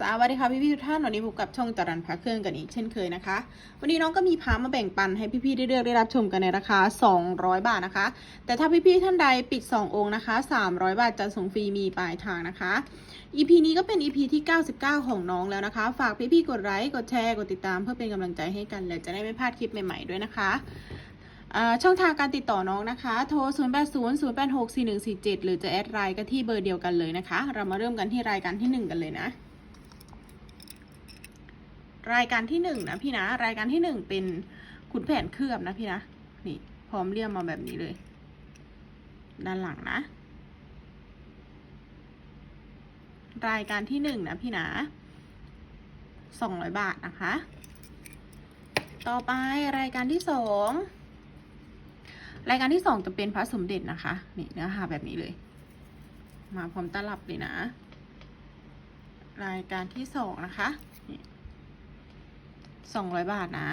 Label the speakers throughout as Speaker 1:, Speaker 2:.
Speaker 1: สวัสดีค่ะพี่พี่ๆทุกท่านวันนี้พบกับช่องจรันพระเครื่องกันอีกเช่นเคยนะคะ วันนี้น้องก็มีพามาแบ่งปันให้พี่พี่ๆได้เลือกได้รับชมกันในราคา 200 บาทนะคะ แต่ถ้าพี่พี่ๆท่านใดปิด 2 องค์นะคะ 300 บาทจะส่งฟรีมีปลายทางนะคะ EP นี้ก็เป็น EP ที่ 99 ของน้องแล้วนะคะ ฝากพี่พี่ๆกดไลค์กดแชร์กดติดตามเพื่อเป็นกำลังใจให้กันและจะได้ไม่พลาดคลิปใหม่ๆด้วยนะคะช่องทางการติดต่อน้องนะคะ โทร 0 8 0 0 8 6 4 1 4 7 หรือจะแอดไลน์ก็ที่เบอร์เดียวกันเลยนะคะ เรามาเริ่มกันที่รายการที่ 1 กันเลยนะ รายการที่หนึ่งนะพี่นะ รายการที่หนึ่งเป็นขุนแผนเคลือบนะพี่นะ นี่พร้อมเรียมมาแบบนี้เลย ด้านหลังนะ รายการที่หนึ่งนะพี่นะสองร้อยบาทนะคะ ต่อไปรายการที่สองรายการที่สองจะเป็นพระสมเด็จนะคะ นี่เนื้อหาแบบนี้เลย มาพร้อมตลับเลยนะ รายการที่สองนะคะ สองร้อยบาทนะ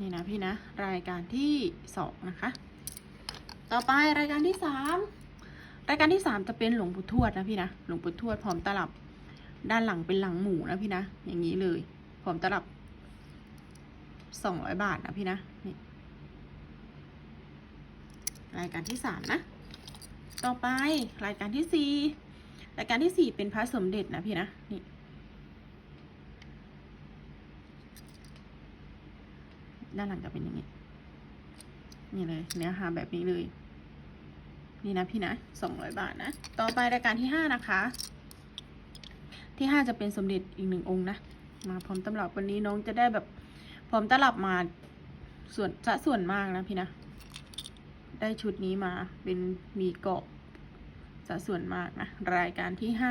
Speaker 1: นี่นะพี่นะ รายการที่สองนะคะ ต่อไปรายการที่สามรายการที่สามจะเป็นหลวงปู่ทวดนะพี่นะ หลวงปู่ทวดพร้อมตลับ ด้านหลังเป็นหลังหมูนะพี่นะ อย่างนี้เลย พร้อมตลับสองร้อยบาทนะพี่นะนี่รายการที่สามนะ ต่อไปรายการที่สี่ รายการที่สี่เป็นพระสมเด็จนะพี่นะนี่ด้านหลังจะเป็นอย่างนี้ นี่เลยเนื้อหาแบบนี้เลย นี่นะพี่นะสองร้อยบาทนะ ต่อไปรายการที่ห้านะคะ ที่ห้าจะเป็นสมเด็จอีกหนึ่งองค์นะ มาพร้อมตำรับวันนี้น้องจะได้แบบพร้อมตลับมาส่วนจะส่วนมากนะพี่นะ ได้ชุดนี้มาเป็นมีเกาะ จะส่วนมากนะ รายการที่ห้า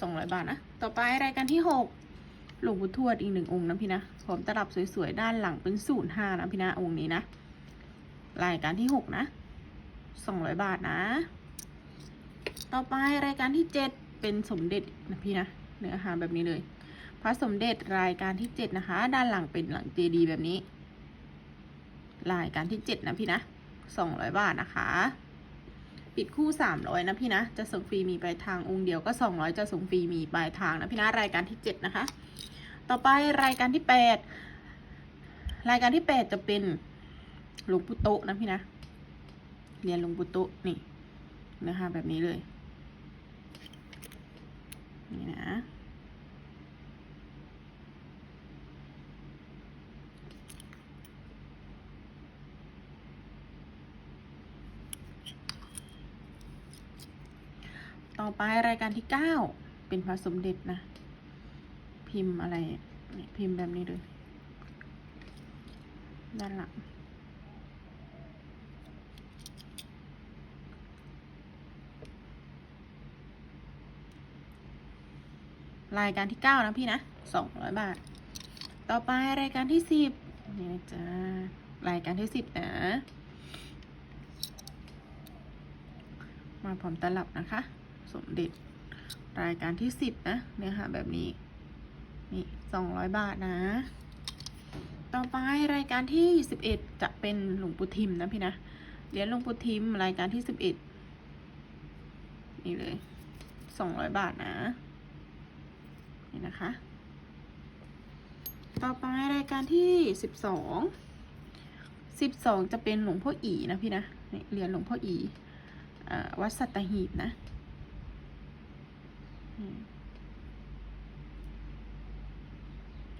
Speaker 1: สองร้อยบาทนะ ต่อไปรายการที่หกหลวงปู่ทวดอีกหนึ่งองค์นะพี่นะพร้อมตลับสวยๆ ด้านหลังเป็นศูนย์ห้านะพี่นะองค์นี้นะ รายการที่หกนะสองร้อยบาทนะ ต่อไปรายการที่เจ็ดเป็นสมเด็จนะพี่นะเนื้อหาแบบนี้เลย พระสมเด็จรายการที่เจ็ดนะคะ ด้านหลังเป็นหลังเจดีแบบนี้ รายการที่เจ็ดนะพี่นะสองร้อยบาทนะคะ ปิดคู่สามร้อยนะพี่นะ จะส่งฟรีมีปลายทางองค์เดียวก็สองร้อยจะส่งฟรีมีปลายทางนะพี่นะ รายการที่เจ็ดนะคะ ต่อไปรายการที่แปดรายการที่แปดจะเป็นหลวงปู่โตนะพี่นะ เรียนหลวงปู่โตนี่นะคะแบบนี้เลย นี่นะ ต่อไปรายการที่เก้าเป็นพระสมเด็จนะ พิมพ์อะไรพิมพ์แบบนี้เลยด้านหลังรายการที่เก้านะพี่นะสองร้อยบาท ต่อไปรายการที่สิบนี่นะจ้ารายการที่สิบนะ มาพร้อมตลับนะคะ สมเด็จ รายการที่สิบนะเนื้อหาแบบนี้ นี่สองร้อยบาทนะ ต่อไปรายการที่สิบเอ็ดจะเป็นหลวงปู่ทิมนะพี่นะเหรียญหลวงปู่ทิมรายการที่สิบเอ็ดนี่เลยสองร้อยบาทนะนี่นะคะ ต่อไปรายการที่สิบสองสิบสองจะเป็นหลวงพ่ออีนะพี่นะนเหรียญหลวงพ่ออีอวัดสัตหีบนะ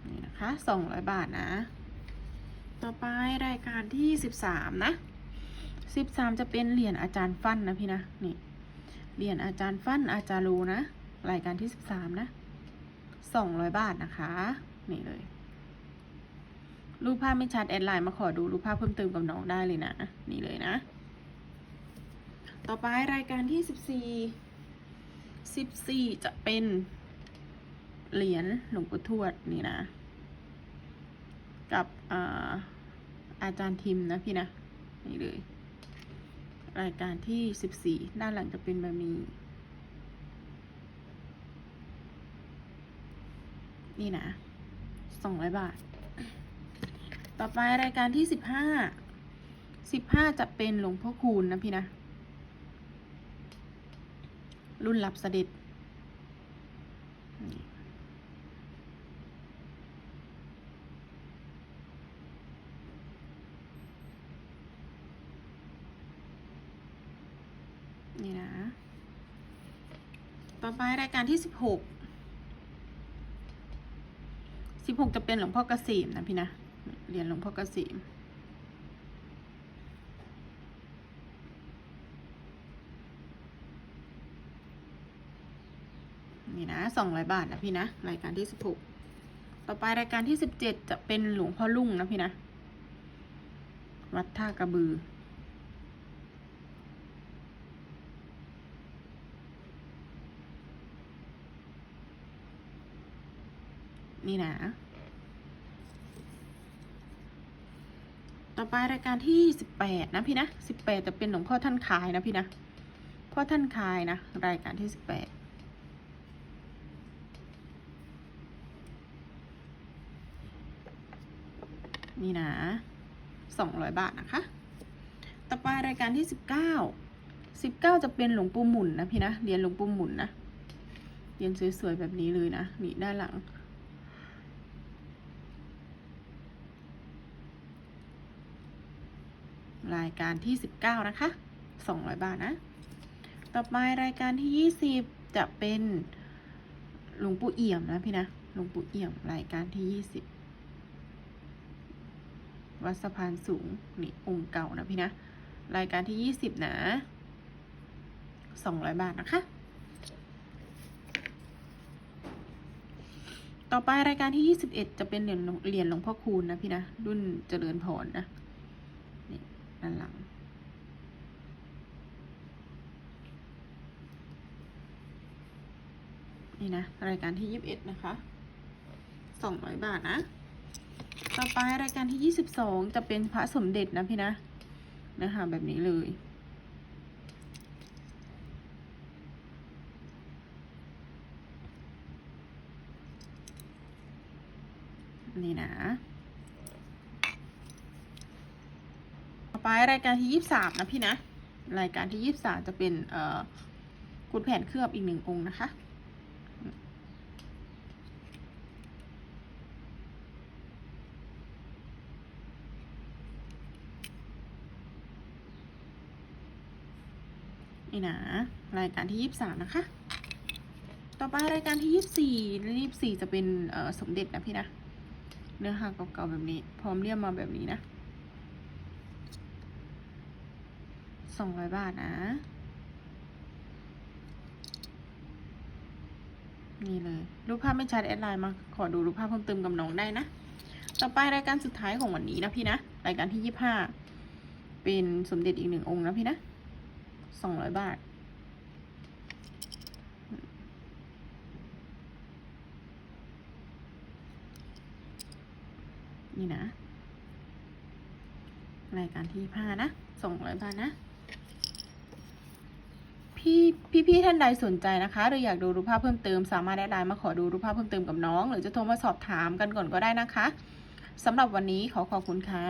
Speaker 1: นี่นะคะสองร้อยบาทนะ ต่อไปรายการที่สิบสามนะสิบสามจะเป็นเหรียญอาจารย์ฟันนะพี่นะ นี่ เหรียญอาจารย์ฟันอาจารย์รูนะ รายการที่สิบสามนะสองร้อยบาทนะคะ นี่เลย รูปภาพไม่ชัดแอดไลน์มาขอดูรูปภาพเพิ่มเติมกับน้องได้เลยนะ นี่เลยนะ ต่อไปรายการที่สิบสี่ สิบสี่จะเป็นเหรียญหลวงปู่ทวดนี่นะ กับอาอาจารย์ทิมนะพี่นะ นี่เลย รายการที่สิบสี่ด้านหลังจะเป็นแบบนี้ นี่นะสองร้อยบาท ต่อไปรายการที่สิบห้าสิบห้าจะเป็นหลวงพ่อคูณนะพี่นะ รุ่นรับเสด็จ นี่นะ ต่อไปรายการที่สิบหก สิบหกจะเป็นหลวงพ่อกเกษมนะพี่นะ เหรียญหลวงพ่อกเกษม นี่นะสองร้อยบาทนะพี่นะรายการที่สิบหกต่อไปรายการที่สิบเจ็ดจะเป็นหลวงพ่อลุ่งนะพี่นะวัดท่ากระบือ นี่นะ ต่อไปรายการที่สิบแปดนะพี่นะสิบแปดจะเป็นหลวงพ่อท่านคายนะพี่นะพ่อท่านคายนะ รายการที่สิบแปด นี่นะสองร้อยบาทนะคะ ต่อไปรายการที่สิบเก้าสิบเก้าจะเป็นหลวงปู่หมุนนะพี่นะเหรียญหลวงปู่หมุนนะเหรียญสวยๆแบบนี้เลยนะนี่ด้านหลังรายการที่สิบเก้านะคะสองร้อยบาทนะ ต่อไปรายการที่ยี่สิบจะเป็นหลวงปู่เอี่ยมนะพี่นะ หลวงปู่เอี่ยมรายการที่ยี่สิบ วัดสะพานสูงนี่องค์เก่านะพี่นะ รายการที่ยี่สิบนะสองร้อยบาทนะคะ ต่อไปรายการที่ยี่สิบเอ็ดจะเป็นเหรียญเหรียญหลวงพ่อคูณนะพี่นะ รุ่นเจริญพรนะ นี่ด้านหลัง นี่นะ รายการที่ยี่สิบเอ็ดนะคะสองร้อยบาทนะ ต่อไปรายการที่ยี่สิบสองจะเป็นพระสมเด็จนะพี่นะ นะคะแบบนี้เลย นี่นะ ต่อไปรายการที่ยี่สิบสามนะพี่นะ รายการที่ยี่สิบสามจะเป็นเอ่อกุดแผ่นเคลือบอีกหนึ่งองค์นะคะ นี่นะรายการที่ยี่สิบสามนะคะ ต่อไปรายการที่ยี่สิบสี่ยี่สิบสี่จะเป็นสมเด็จนะพี่นะเนื้อหาเก่าๆแบบนี้ พร้อมเรียบมาแบบนี้นะสองร้อยบาทนะนี่เลย รูปภาพไม่ชัดแอดไลน์มา ขอดูรูปภาพเพิ่มเติมกับน้องได้นะ ต่อไปรายการสุดท้ายของวันนี้นะพี่นะ รายการที่ยี่ห้าเป็นสมเด็จอีกหนึ่งองค์นะพี่นะ สองร้อยบาท นี่นะ รายการที่ผ้านะสองร้อยบาทนะ พี่พี่พี่ท่านใดสนใจนะคะหรืออยากดูรูปภาพเพิ่มเติม สามารถได้ไลน์มาขอดูรูปภาพเพิ่มเติมกับน้อง หรือจะโทรมาสอบถามกันก่อนก็ได้นะคะสำหรับวันนี้ขอขอบคุณค่ะ